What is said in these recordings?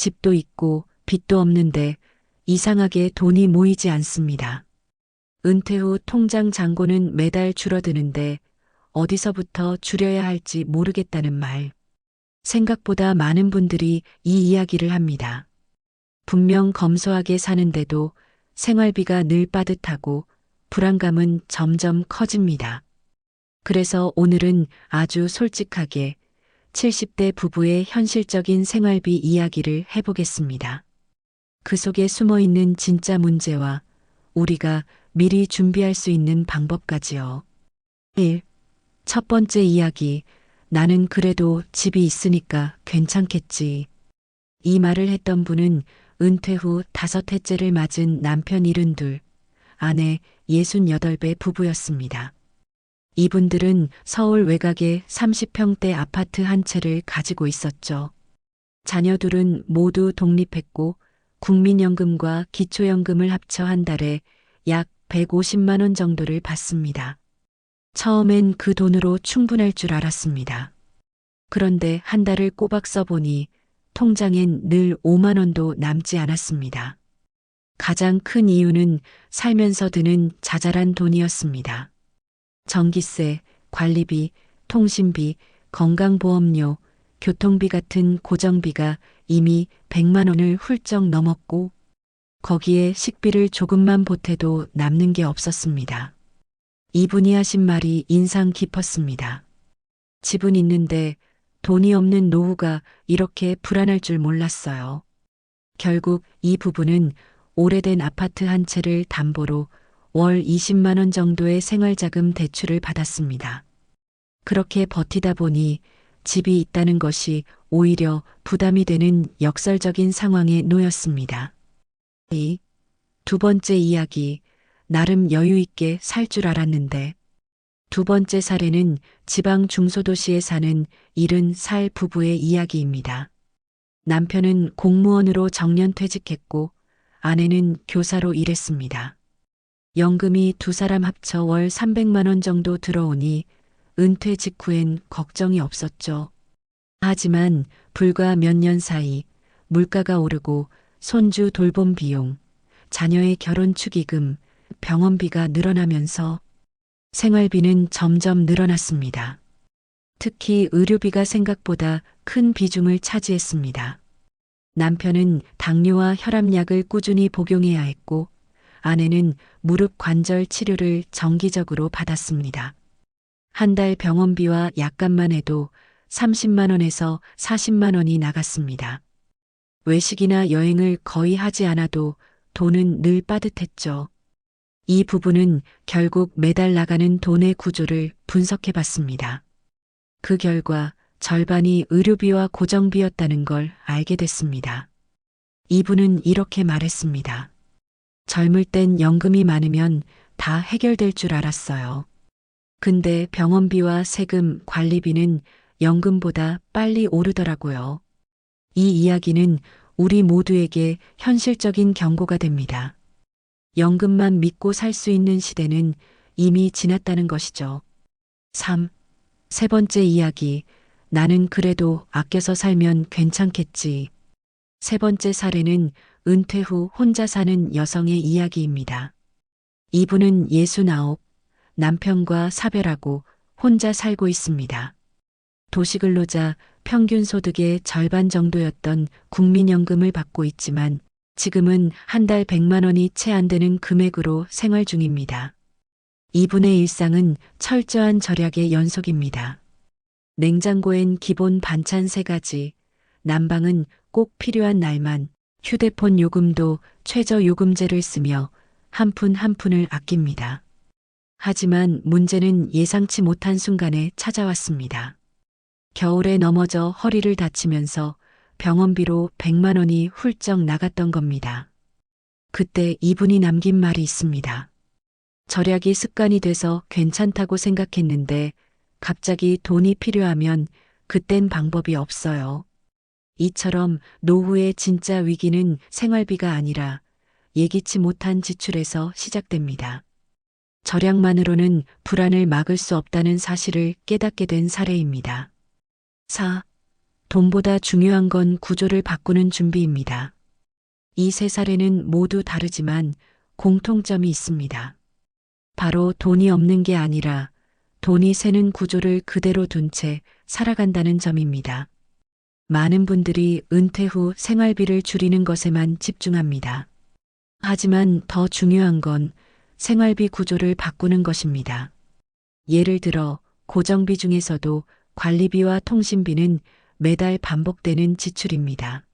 집도 있고 빚도 없는데 이상하게 돈이 모이지 않습니다. 은퇴 후 통장 잔고는 매달 줄어드는데 어디서부터 줄여야 할지 모르겠다는 말. 생각보다 많은 분들이 이 이야기를 합니다. 분명 검소하게 사는데도 생활비가 늘 빠듯하고 불안감은 점점 커집니다. 그래서 오늘은 아주 솔직하게 70대 부부의 현실적인 생활비 이야기를 해보겠습니다. 그 속에 숨어 있는 진짜 문제와 우리가 미리 준비할 수 있는 방법까지요. 1. 첫 번째 이야기. 나는 그래도 집이 있으니까 괜찮겠지. 이 말을 했던 분은 은퇴 후 다섯 해째를 맞은 남편 72, 아내 68배 부부였습니다. 이분들은 서울 외곽에 30평대 아파트 한 채를 가지고 있었죠. 자녀들은 모두 독립했고 국민연금과 기초연금을 합쳐 한 달에 약 150만 원 정도를 받습니다. 처음엔 그 돈으로 충분할 줄 알았습니다. 그런데 한 달을 꼬박 써보니 통장엔 늘 5만 원도 남지 않았습니다. 가장 큰 이유는 살면서 드는 자잘한 돈이었습니다. 전기세, 관리비, 통신비, 건강보험료, 교통비 같은 고정비가 이미 100만 원을 훌쩍 넘었고 거기에 식비를 조금만 보태도 남는 게 없었습니다. 이분이 하신 말이 인상 깊었습니다. 집은 있는데 돈이 없는 노후가 이렇게 불안할 줄 몰랐어요. 결국 이 부부는 오래된 아파트 한 채를 담보로 월 20만 원 정도의 생활자금 대출을 받았습니다. 그렇게 버티다 보니 집이 있다는 것이 오히려 부담이 되는 역설적인 상황에 놓였습니다. 이두 번째 이야기, 나름 여유 있게 살 줄 알았는데 두 번째 사례는 지방 중소도시에 사는 70살 부부의 이야기입니다. 남편은 공무원으로 정년 퇴직했고 아내는 교사로 일했습니다. 연금이 두 사람 합쳐 월 300만 원 정도 들어오니 은퇴 직후엔 걱정이 없었죠. 하지만 불과 몇 년 사이 물가가 오르고 손주 돌봄 비용, 자녀의 결혼 축의금, 병원비가 늘어나면서 생활비는 점점 늘어났습니다. 특히 의료비가 생각보다 큰 비중을 차지했습니다. 남편은 당뇨와 혈압약을 꾸준히 복용해야 했고 아내는 무릎 관절 치료를 정기적으로 받았습니다. 한 달 병원비와 약값만 해도 30만 원에서 40만 원이 나갔습니다. 외식이나 여행을 거의 하지 않아도 돈은 늘 빠듯했죠. 이 부분은 결국 매달 나가는 돈의 구조를 분석해 봤습니다. 그 결과 절반이 의료비와 고정비였다는 걸 알게 됐습니다. 이분은 이렇게 말했습니다. 젊을 땐 연금이 많으면 다 해결될 줄 알았어요. 근데 병원비와 세금, 관리비는 연금보다 빨리 오르더라고요. 이 이야기는 우리 모두에게 현실적인 경고가 됩니다. 연금만 믿고 살 수 있는 시대는 이미 지났다는 것이죠. 3. 세 번째 이야기. 나는 그래도 아껴서 살면 괜찮겠지. 세 번째 사례는 은퇴 후 혼자 사는 여성의 이야기입니다. 이분은 69, 남편과 사별하고 혼자 살고 있습니다. 도시근로자 평균 소득의 절반 정도였던 국민연금을 받고 있지만 지금은 한 달 100만 원이 채 안 되는 금액으로 생활 중입니다. 이분의 일상은 철저한 절약의 연속입니다. 냉장고엔 기본 반찬 세 가지, 난방은 꼭 필요한 날만, 휴대폰 요금도 최저 요금제를 쓰며 한 푼 한 푼을 아낍니다. 하지만 문제는 예상치 못한 순간에 찾아왔습니다. 겨울에 넘어져 허리를 다치면서 병원비로 100만 원이 훌쩍 나갔던 겁니다. 그때 이분이 남긴 말이 있습니다. 절약이 습관이 돼서 괜찮다고 생각했는데 갑자기 돈이 필요하면 그땐 방법이 없어요. 이처럼 노후의 진짜 위기는 생활비가 아니라 예기치 못한 지출에서 시작됩니다. 절약만으로는 불안을 막을 수 없다는 사실을 깨닫게 된 사례입니다. 4. 돈보다 중요한 건 구조를 바꾸는 준비입니다. 이 세 사례는 모두 다르지만 공통점이 있습니다. 바로 돈이 없는 게 아니라 돈이 새는 구조를 그대로 둔 채 살아간다는 점입니다. 많은 분들이 은퇴 후 생활비를 줄이는 것에만 집중합니다. 하지만 더 중요한 건 생활비 구조를 바꾸는 것입니다. 예를 들어 고정비 중에서도 관리비와 통신비는 매달 반복되는 지출입니다.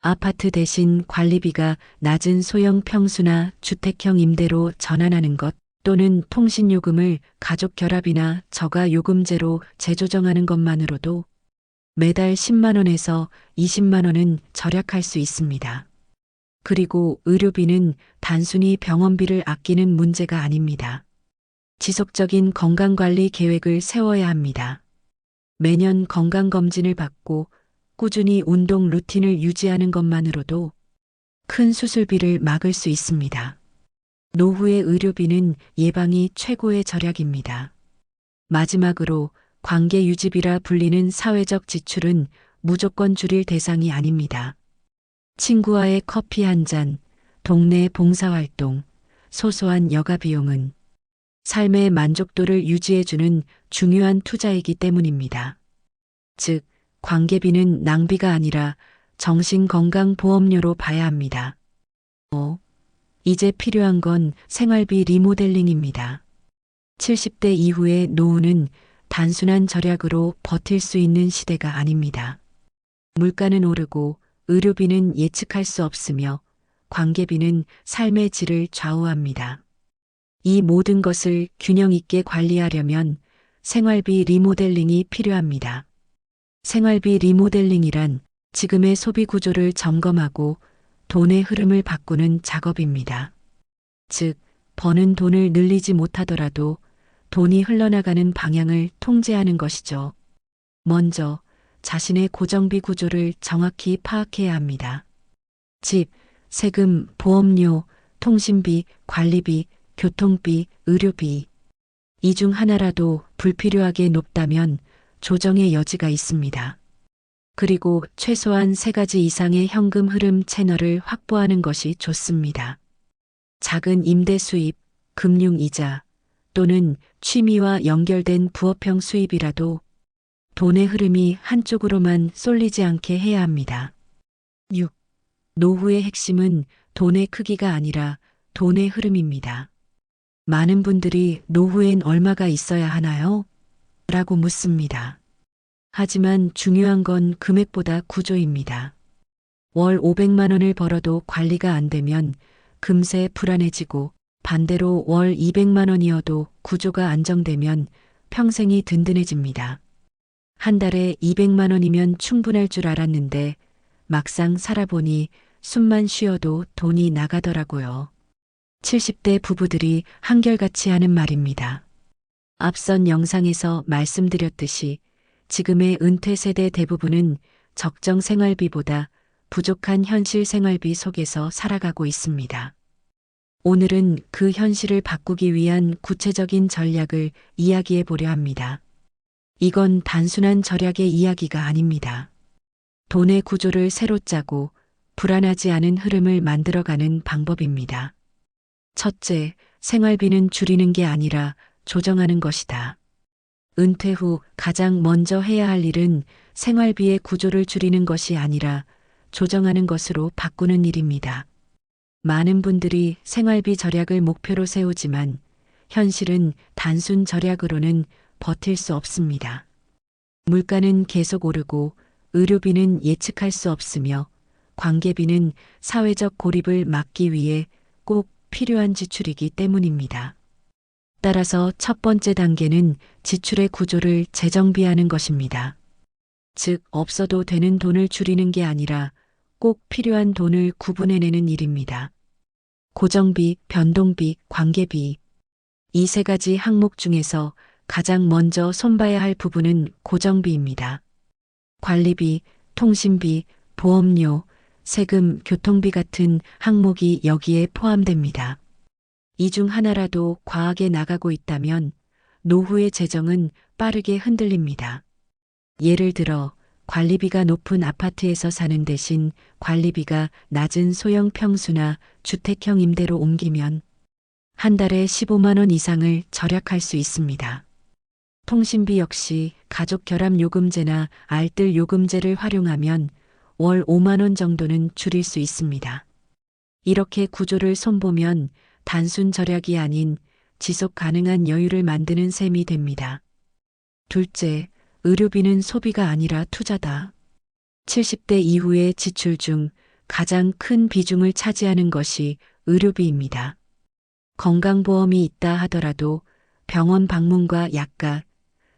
아파트 대신 관리비가 낮은 소형 평수나 주택형 임대로 전환하는 것 또는 통신요금을 가족 결합이나 저가 요금제로 재조정하는 것만으로도 매달 10만원에서 20만원은 절약할 수 있습니다. 그리고 의료비는 단순히 병원비를 아끼는 문제가 아닙니다. 지속적인 건강관리 계획을 세워야 합니다. 매년 건강검진을 받고 꾸준히 운동 루틴을 유지하는 것만으로도 큰 수술비를 막을 수 있습니다. 노후의 의료비는 예방이 최고의 절약입니다. 마지막으로 관계 유지비라 불리는 사회적 지출은 무조건 줄일 대상이 아닙니다. 친구와의 커피 한 잔, 동네 봉사활동, 소소한 여가 비용은 삶의 만족도를 유지해주는 중요한 투자이기 때문입니다. 즉, 관계비는 낭비가 아니라 정신건강보험료로 봐야 합니다. 5. 이제 필요한 건 생활비 리모델링입니다. 70대 이후의 노후는 단순한 절약으로 버틸 수 있는 시대가 아닙니다. 물가는 오르고 의료비는 예측할 수 없으며 관계비는 삶의 질을 좌우합니다. 이 모든 것을 균형 있게 관리하려면 생활비 리모델링이 필요합니다. 생활비 리모델링이란 지금의 소비 구조를 점검하고 돈의 흐름을 바꾸는 작업입니다. 즉, 버는 돈을 늘리지 못하더라도 돈이 흘러나가는 방향을 통제하는 것이죠. 먼저 자신의 고정비 구조를 정확히 파악해야 합니다. 집, 세금, 보험료, 통신비, 관리비, 교통비, 의료비. 이 중 하나라도 불필요하게 높다면 조정의 여지가 있습니다. 그리고 최소한 세 가지 이상의 현금 흐름 채널을 확보하는 것이 좋습니다. 작은 임대 수입, 금융 이자 또는 취미와 연결된 부업형 수입이라도 돈의 흐름이 한쪽으로만 쏠리지 않게 해야 합니다. 6. 노후의 핵심은 돈의 크기가 아니라 돈의 흐름입니다. 많은 분들이 노후엔 얼마가 있어야 하나요? 라고 묻습니다. 하지만 중요한 건 금액보다 구조입니다. 월 500만 원을 벌어도 관리가 안 되면 금세 불안해지고 반대로 월 200만 원이어도 구조가 안정되면 평생이 든든해집니다. 한 달에 200만 원이면 충분할 줄 알았는데 막상 살아보니 숨만 쉬어도 돈이 나가더라고요. 70대 부부들이 한결같이 하는 말입니다. 앞선 영상에서 말씀드렸듯이 지금의 은퇴 세대 대부분은 적정 생활비보다 부족한 현실 생활비 속에서 살아가고 있습니다. 오늘은 그 현실을 바꾸기 위한 구체적인 전략을 이야기해 보려 합니다. 이건 단순한 절약의 이야기가 아닙니다. 돈의 구조를 새로 짜고 불안하지 않은 흐름을 만들어가는 방법입니다. 첫째, 생활비는 줄이는 게 아니라 조정하는 것이다. 은퇴 후 가장 먼저 해야 할 일은 생활비의 구조를 줄이는 것이 아니라 조정하는 것으로 바꾸는 일입니다. 많은 분들이 생활비 절약을 목표로 세우지만 현실은 단순 절약으로는 버틸 수 없습니다. 물가는 계속 오르고 의료비는 예측할 수 없으며 관계비는 사회적 고립을 막기 위해 꼭 필요한 지출이기 때문입니다. 따라서 첫 번째 단계는 지출의 구조를 재정비하는 것입니다. 즉, 없어도 되는 돈을 줄이는 게 아니라 꼭 필요한 돈을 구분해내는 일입니다. 고정비, 변동비, 관계비. 이 세 가지 항목 중에서 가장 먼저 손봐야 할 부분은 고정비입니다. 관리비, 통신비, 보험료, 세금, 교통비 같은 항목이 여기에 포함됩니다. 이 중 하나라도 과하게 나가고 있다면 노후의 재정은 빠르게 흔들립니다. 예를 들어 관리비가 높은 아파트에서 사는 대신 관리비가 낮은 소형 평수나 주택형 임대로 옮기면 한 달에 15만 원 이상을 절약할 수 있습니다. 통신비 역시 가족 결합 요금제나 알뜰 요금제를 활용하면 월 5만 원 정도는 줄일 수 있습니다. 이렇게 구조를 손보면 단순 절약이 아닌 지속 가능한 여유를 만드는 셈이 됩니다. 둘째, 의료비는 소비가 아니라 투자다. 70대 이후의 지출 중 가장 큰 비중을 차지하는 것이 의료비입니다. 건강보험이 있다 하더라도 병원 방문과 약가,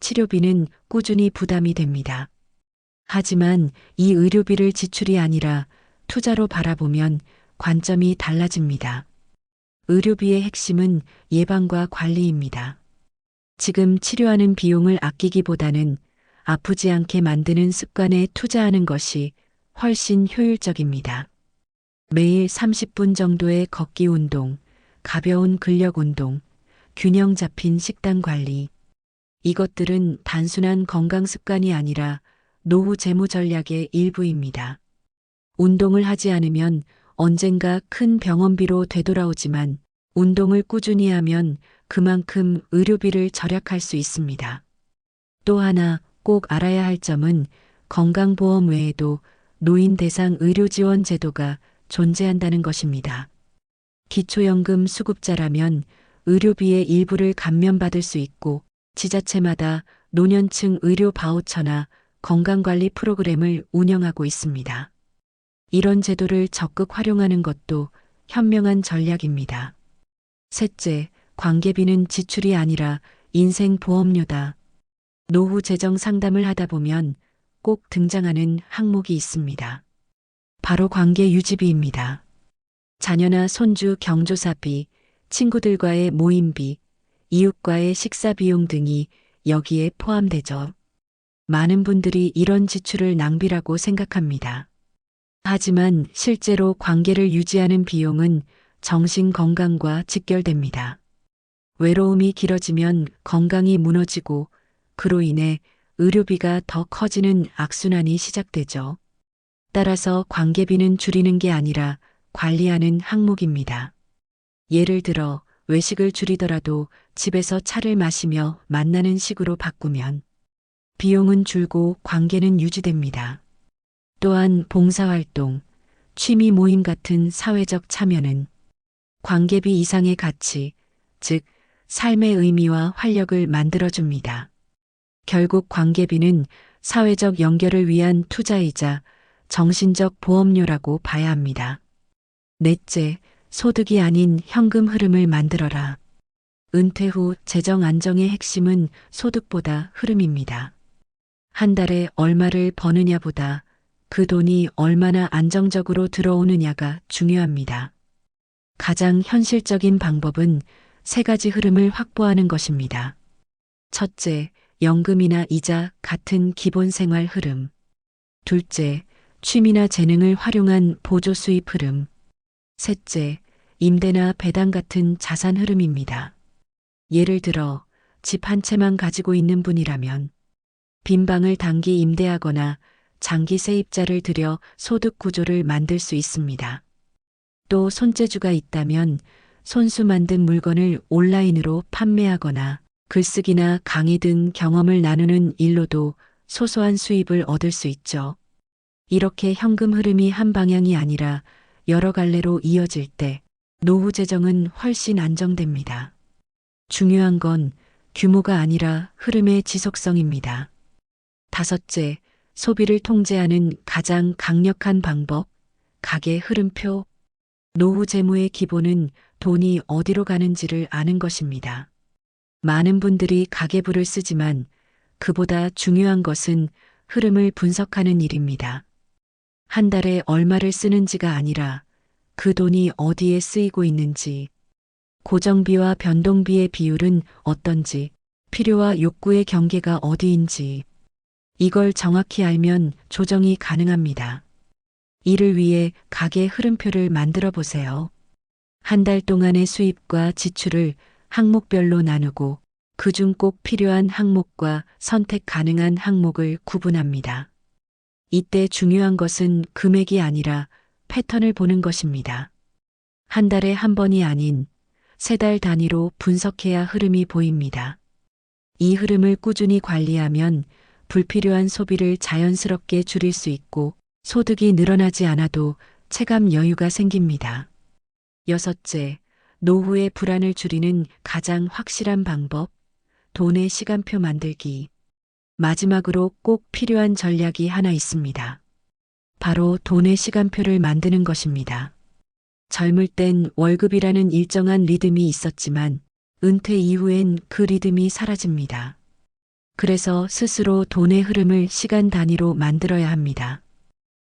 치료비는 꾸준히 부담이 됩니다. 하지만 이 의료비를 지출이 아니라 투자로 바라보면 관점이 달라집니다. 의료비의 핵심은 예방과 관리입니다. 지금 치료하는 비용을 아끼기보다는 아프지 않게 만드는 습관에 투자하는 것이 훨씬 효율적입니다. 매일 30분 정도의 걷기 운동, 가벼운 근력 운동, 균형 잡힌 식단 관리. 이것들은 단순한 건강 습관이 아니라 노후 재무 전략의 일부입니다. 운동을 하지 않으면 언젠가 큰 병원비로 되돌아오지만 운동을 꾸준히 하면 그만큼 의료비를 절약할 수 있습니다. 또 하나 꼭 알아야 할 점은 건강보험 외에도 노인 대상 의료 지원 제도가 존재한다는 것입니다. 기초연금 수급자라면 의료비의 일부를 감면받을 수 있고 지자체마다 노년층 의료 바우처나 건강관리 프로그램을 운영하고 있습니다. 이런 제도를 적극 활용하는 것도 현명한 전략입니다. 셋째, 관계비는 지출이 아니라 인생 보험료다. 노후 재정 상담을 하다 보면 꼭 등장하는 항목이 있습니다. 바로 관계 유지비입니다. 자녀나 손주 경조사비, 친구들과의 모임비, 이웃과의 식사 비용 등이 여기에 포함되죠. 많은 분들이 이런 지출을 낭비라고 생각합니다. 하지만 실제로 관계를 유지하는 비용은 정신 건강과 직결됩니다. 외로움이 길어지면 건강이 무너지고 그로 인해 의료비가 더 커지는 악순환이 시작되죠. 따라서 관계비는 줄이는 게 아니라 관리하는 항목입니다. 예를 들어 외식을 줄이더라도 집에서 차를 마시며 만나는 식으로 바꾸면 비용은 줄고 관계는 유지됩니다. 또한 봉사활동, 취미 모임 같은 사회적 참여는 관계비 이상의 가치, 즉 삶의 의미와 활력을 만들어줍니다. 결국 관계비는 사회적 연결을 위한 투자이자 정신적 보험료라고 봐야 합니다. 넷째, 소득이 아닌 현금 흐름을 만들어라. 은퇴 후 재정 안정의 핵심은 소득보다 흐름입니다. 한 달에 얼마를 버느냐보다 그 돈이 얼마나 안정적으로 들어오느냐가 중요합니다. 가장 현실적인 방법은 세 가지 흐름을 확보하는 것입니다. 첫째, 연금이나 이자 같은 기본 생활 흐름. 둘째, 취미나 재능을 활용한 보조 수입 흐름. 셋째, 임대나 배당 같은 자산 흐름입니다. 예를 들어 집 한 채만 가지고 있는 분이라면 빈 방을 단기 임대하거나 장기 세입자를 들여 소득 구조를 만들 수 있습니다. 또 손재주가 있다면 손수 만든 물건을 온라인으로 판매하거나 글쓰기나 강의 등 경험을 나누는 일로도 소소한 수입을 얻을 수 있죠. 이렇게 현금 흐름이 한 방향이 아니라 여러 갈래로 이어질 때 노후 재정은 훨씬 안정됩니다. 중요한 건 규모가 아니라 흐름의 지속성입니다. 다섯째, 소비를 통제하는 가장 강력한 방법, 가계 흐름표. 노후 재무의 기본은 돈이 어디로 가는지를 아는 것입니다. 많은 분들이 가계부를 쓰지만 그보다 중요한 것은 흐름을 분석하는 일입니다. 한 달에 얼마를 쓰는지가 아니라 그 돈이 어디에 쓰이고 있는지, 고정비와 변동비의 비율은 어떤지, 필요와 욕구의 경계가 어디인지, 이걸 정확히 알면 조정이 가능합니다. 이를 위해 가계 흐름표를 만들어 보세요. 한 달 동안의 수입과 지출을 항목별로 나누고 그중 꼭 필요한 항목과 선택 가능한 항목을 구분합니다. 이때 중요한 것은 금액이 아니라 패턴을 보는 것입니다. 한 달에 한 번이 아닌 세 달 단위로 분석해야 흐름이 보입니다. 이 흐름을 꾸준히 관리하면 불필요한 소비를 자연스럽게 줄일 수 있고 소득이 늘어나지 않아도 체감 여유가 생깁니다. 여섯째, 노후의 불안을 줄이는 가장 확실한 방법, 돈의 시간표 만들기. 마지막으로 꼭 필요한 전략이 하나 있습니다. 바로 돈의 시간표를 만드는 것입니다. 젊을 땐 월급이라는 일정한 리듬이 있었지만 은퇴 이후엔 그 리듬이 사라집니다. 그래서 스스로 돈의 흐름을 시간 단위로 만들어야 합니다.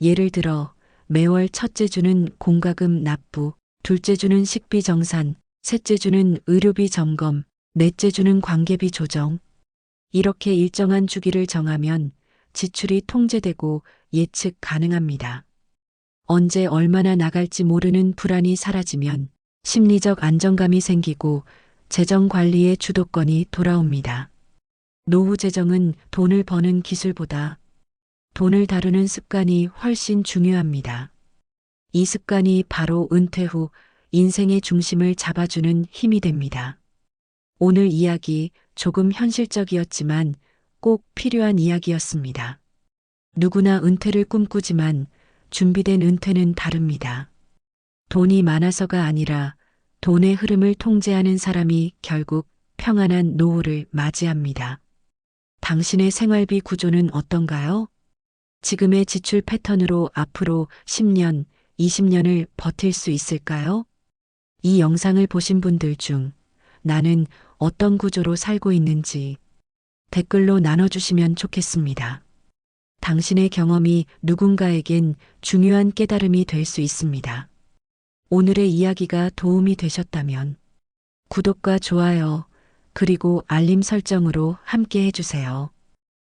예를 들어 매월 첫째 주는 공과금 납부, 둘째 주는 식비 정산, 셋째 주는 의료비 점검, 넷째 주는 관계비 조정. 이렇게 일정한 주기를 정하면 지출이 통제되고 예측 가능합니다. 언제 얼마나 나갈지 모르는 불안이 사라지면 심리적 안정감이 생기고 재정 관리의 주도권이 돌아옵니다. 노후 재정은 돈을 버는 기술보다 돈을 다루는 습관이 훨씬 중요합니다. 이 습관이 바로 은퇴 후 인생의 중심을 잡아주는 힘이 됩니다. 오늘 이야기 조금 현실적이었지만 꼭 필요한 이야기였습니다. 누구나 은퇴를 꿈꾸지만 준비된 은퇴는 다릅니다. 돈이 많아서가 아니라 돈의 흐름을 통제하는 사람이 결국 평안한 노후를 맞이합니다. 당신의 생활비 구조는 어떤가요? 지금의 지출 패턴으로 앞으로 10년, 20년을 버틸 수 있을까요? 이 영상을 보신 분들 중 나는 어떤 구조로 살고 있는지 댓글로 나눠주시면 좋겠습니다. 당신의 경험이 누군가에겐 중요한 깨달음이 될 수 있습니다. 오늘의 이야기가 도움이 되셨다면 구독과 좋아요, 그리고 알림 설정으로 함께 해주세요.